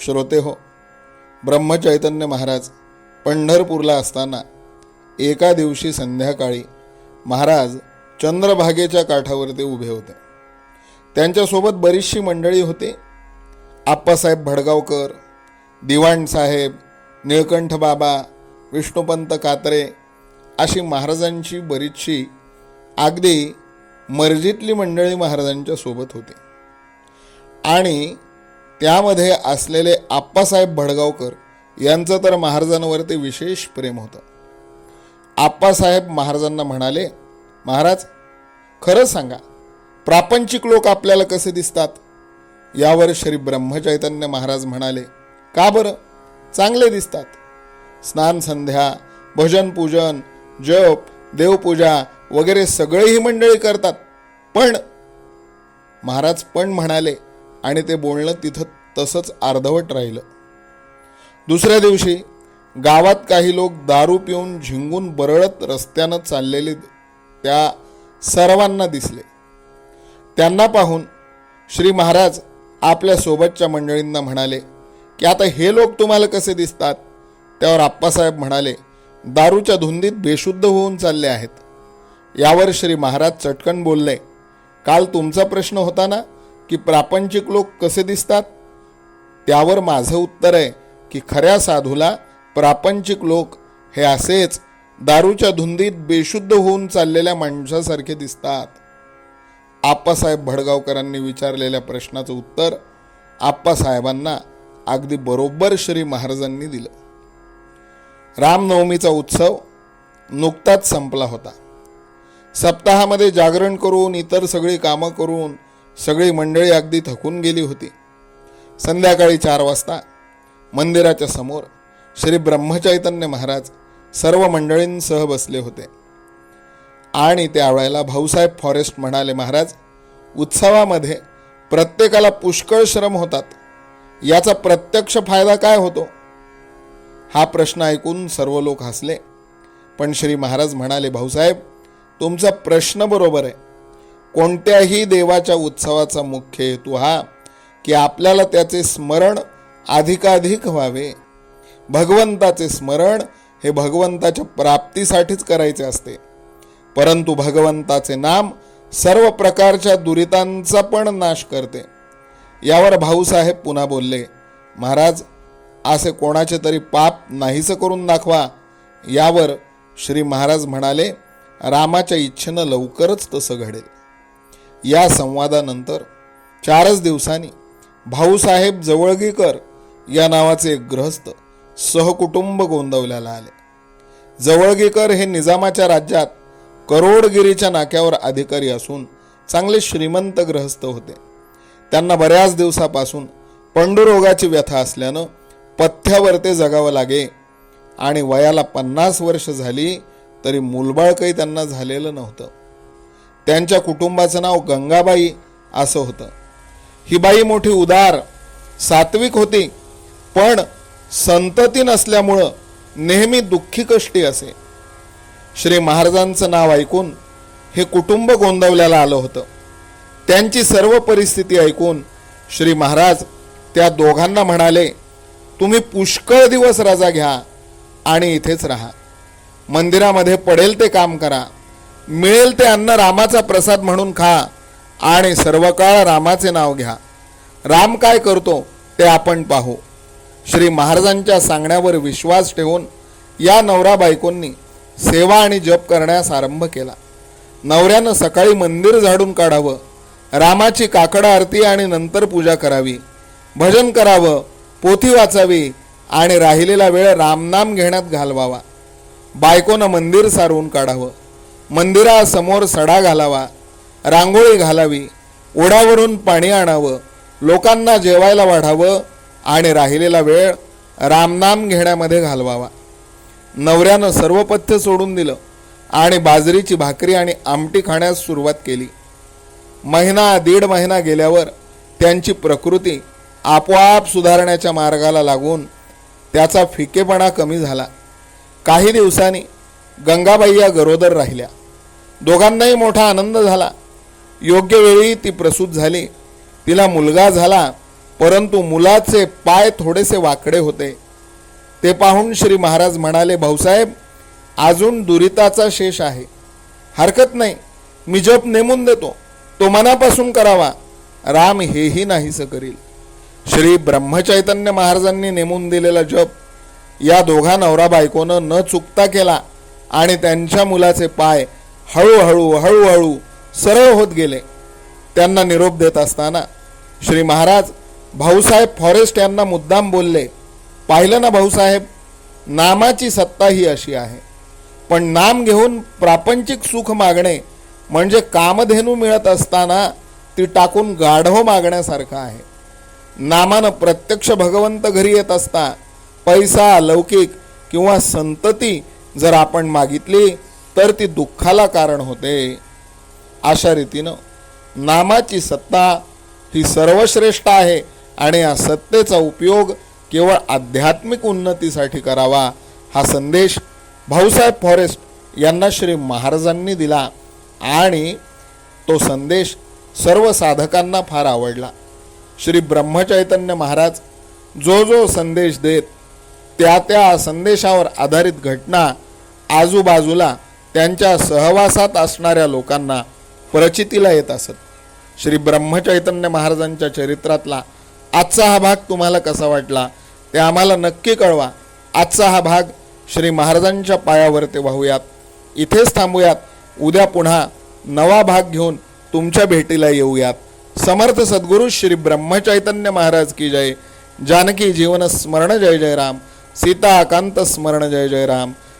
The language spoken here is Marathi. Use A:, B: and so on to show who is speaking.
A: श्रोते हो ब्रह्मचैतन्य महाराज पंढरपूरला असताना एका दिवशी संध्याकाळी महाराज चंद्रभागेच्या काठावर ते उभे होते. त्यांच्यासोबत बरीचशी मंडळी होते. आप्पासाहेब भडगावकर दिवाण साहेब निळकंठ बाबा विष्णुपंत कात्रे अशी महाराजांची बरीचशी अगदी मर्जीतली मंडळी महाराजांच्या सोबत होती. आणि त्यामध्ये असलेले आप्पासाहेब भडगावकर यांचं तर महाराजांवरती विशेष प्रेम होतं. आप्पासाहेब महाराजांना म्हणाले महाराज खरं सांगा प्रापंचिक लोक आपल्याला कसे दिसतात? यावर श्री ब्रह्मचैतन्य महाराज म्हणाले का बरं? चांगले दिसतात. स्नान संध्या भजन पूजन जप देवपूजा वगैरे सगळेही मंडळी करतात. पण महाराज पण म्हणाले आणि ते बोलणं तिथं तसंच अर्धवट राहिलं. दुसऱ्या दिवशी गावात काही लोक दारू पिऊन झिंगून बरळत रस्त्यानं चाललेले त्या सर्वांना दिसले. त्यांना पाहून श्री महाराज आपल्या सोबतच्या मंडळींना म्हणाले की आता हे लोक तुम्हाला कसे दिसतात? त्यावर आप्पासाहेब म्हणाले दारूच्या धुंदीत बेशुद्ध होऊन चालले आहेत. यावर श्री महाराज चटकन बोलले काल तुमचा प्रश्न होता ना? की प्रापंचिक लोक कसे दिसतात? त्यावर माझं उत्तर आहे की खऱ्या साधूला प्रापंचिक लोक हे असेच दारूच्या धुंदीत बेशुद्ध होऊन चाललेल्या माणसासारखे दिसतात. आप्पासाहेब भडगावकरांनी विचारलेल्या प्रश्नाचं उत्तर आप्पासाहेबांना अगदी बरोबर श्री महाराजांनी दिलं. रामनवमीचा उत्सव नुकताच संपला होता. सप्ताहामध्ये जागरण करून इतर सगळी कामं करून सगळी मंडळी अगदी थकून गेली होती. संध्याकाळी चार वाजता मंदिराच्या समोर श्री ब्रह्मचैतन्य महाराज सर्व मंडळींसह बसले होते. आणि त्यावेळेला भाऊसाहेब फॉरेस्ट म्हणाले महाराज उत्सवामध्ये प्रत्येकाला पुष्कळ श्रम होतात. याचा प्रत्यक्ष फायदा काय होतो? हा प्रश्न ऐकून सर्व लोक हसले. पण श्री महाराज म्हणाले भाऊसाहेब तुमचा प्रश्न बरोबर आहे. कोणत्याही देवाच्या उत्सवाचा मुख्य हेतू हा की आपल्याला त्याचे स्मरण अधिकाधिक व्हावे. भगवंताचे स्मरण हे भगवंताच्या प्राप्तीसाठीच करायचे असते. परंतु भगवंताचे नाम सर्व प्रकारच्या दुरितांचा पण नाश करते. यावर भाऊसाहेब पुन्हा बोलले महाराज असे कोणाचे तरी पाप नाहीसं करून दाखवा. यावर श्री महाराज म्हणाले रामाच्या इच्छेनं लवकरच तसं घडेल. या संवादानंतर चारच दिवसांनी भाऊसाहेब जवळगीकर या नावाचे एक ग्रहस्थ सहकुटुंब गोंदवल्याला आले. जवळगीकर हे निजामाच्या राज्यात करोडगिरीच्या नाक्यावर अधिकारी असून चांगले श्रीमंत ग्रहस्थ होते. त्यांना बऱ्याच दिवसापासून पंडुरोगाची व्यथा असल्यानं पथ्यावर ते जगावं लागे आणि वयाला पन्नास वर्ष झाली तरी मूलबाळ काही त्यांना झालेलं नव्हतं. त्यांच्या कुटुंबाचं नाव गंगाबाई असं होतं. ही बाई मोठी उदार सात्विक होती पण संतती नसल्यामुळं नेहमी दुःखी कष्टी असे. श्री महाराजांचं नाव ऐकून हे कुटुंब गोंदवल्याला आलं होतं. त्यांची सर्व परिस्थिती ऐकून श्री महाराज त्या दोघांना म्हणाले तुम्ही पुष्कळ दिवस रजा घ्या आणि इथेच राहा. मंदिरामध्ये पडेल ते काम करा. मिळेल ते अन्न रामाचा प्रसाद म्हणून खा आणि सर्व काळ रामाचे नाव घ्या. राम काय करतो ते आपण पाहू. श्री महाराजांच्या सांगण्यावर विश्वास ठेवून या नवरा बायकोंनी सेवा आणि जप करण्यास आरंभ केला. नवऱ्यानं सकाळी मंदिर झाडून काढावं रामाची काकड आरती आणि नंतर पूजा करावी भजन करावं पोथी वाचावी आणि राहिलेला वेळ रामनाम घेण्यात घालवावा. बायकोनं मंदिर सारवून काढावं. मंदिरासमोर सडा घालावा रांगोळी घालावी ओढ्यावरून पाणी आणावं लोकांना जेवायला वाढावं आणि राहिलेला वेळ रामनाम घेण्यामध्ये घालवावा. नवऱ्यानं सर्व पथ्य सोडून दिलं आणि बाजरीची भाकरी आणि आमटी खाण्यास सुरुवात केली. महिना दीड महिना गेल्यावर त्यांची प्रकृती आपोआप सुधारण्याच्या मार्गाला लागून त्याचा फिकेपणा कमी झाला. काही दिवसांनी गंगाबाई या गरोदर राहिल्या. दोघांनाही मोठा आनंद झाला. योग्य वेळी ती प्रसूत झाली. तिला मुलगा झाला परंतु मुलाचे पाय थोडेसे वाकडे होते. ते पाहून श्री महाराज म्हणाले भाऊसाहेब अजून दुरिताचा शेष आहे. हरकत नाही. मी जप नेमून देतो. तो मनापासून करावा. राम हेही नाहीसं करील. श्री ब्रह्मचैतन्य महाराजांनी नेमून दिलेला जप या दोघा नवरा बायकोनं न चुकता केला आणि त्यांच्या मुलाचे पाय हळूहळू हळूहळू सरळ होत गेले. त्यांना निरोप देत असताना श्री महाराज भाऊसाहेब फॉरेस्ट यांना मुद्दाम बोलले पाहिलं ना भाऊसाहेब नामाची सत्ता ही अशी आहे. पण नाम घेऊन प्रापंचिक सुख मागणे म्हणजे कामधेनू मिळत असताना ती टाकून गाढव मागण्यासारखं आहे. नामानं प्रत्यक्ष भगवंत घरी येत असता पैसा लौकिक किंवा संतती जर आपण मागितली तर ती दुःखाला कारण होते. अशा रीतीनं नामाची सत्ता ही सर्वश्रेष्ठ आहे आणि या सत्तेचा उपयोग केवळ आध्यात्मिक उन्नतीसाठी करावा हा संदेश भाऊसाहेब फॉरेस्ट यांना श्री महाराजांनी दिला आणि तो संदेश सर्व साधकांना फार आवडला. श्री ब्रह्मचैतन्य महाराज जो जो संदेश देत त्या त्या संदेशावर आधारित घटना आजूबाजूला त्यांच्या सहवासात असणाऱ्या लोकांना प्रचितीला येत असत. श्री ब्रह्मचैतन्य महाराजांच्या चरित्रातला आजचा हा भाग तुम्हाला कसा वाटला ते आम्हाला नक्की कळवा. आजचा हा भाग श्री महाराजांच्या पायावर ते वाहूयात. इथेच थांबूयात. उद्या पुन्हा नवा भाग घेऊन तुमच्या भेटीला येऊयात. समर्थ सद्गुरु श्री ब्रह्मचैतन्य महाराज की जय. जानकी जीवन स्मरण जय जय राम. सीताकांत स्मरण जय जय राम.